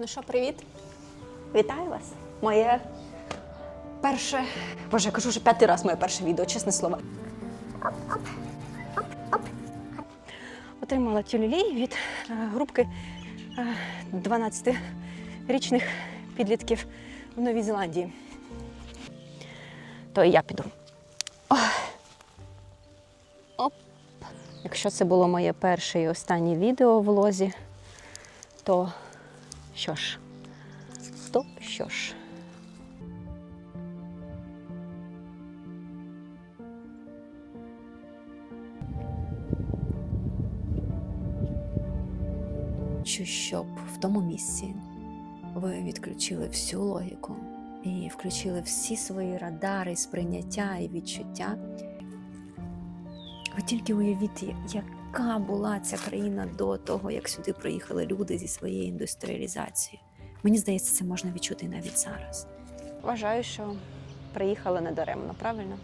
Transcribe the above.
Ну що, привіт? Вітаю вас. Моє перше. Боже, я кажу вже п'ятий раз моє перше відео, чесне слово. Отримала тюлюлей від е, групки е, 12-річних підлітків в Новій Зеландії. То і я піду. Оп. Якщо це було моє перше і останнє відео в лозі, то що ж, то що ж. Хочу, щоб в тому місці ви відключили всю логіку і включили всі свої радари, сприйняття і відчуття. Ви тільки уявіть, яка була ця країна до того, як сюди приїхали люди зі своєю індустріалізацією. Мені здається, це можна відчути навіть зараз. Вважаю, що приїхали недаремно, правильно?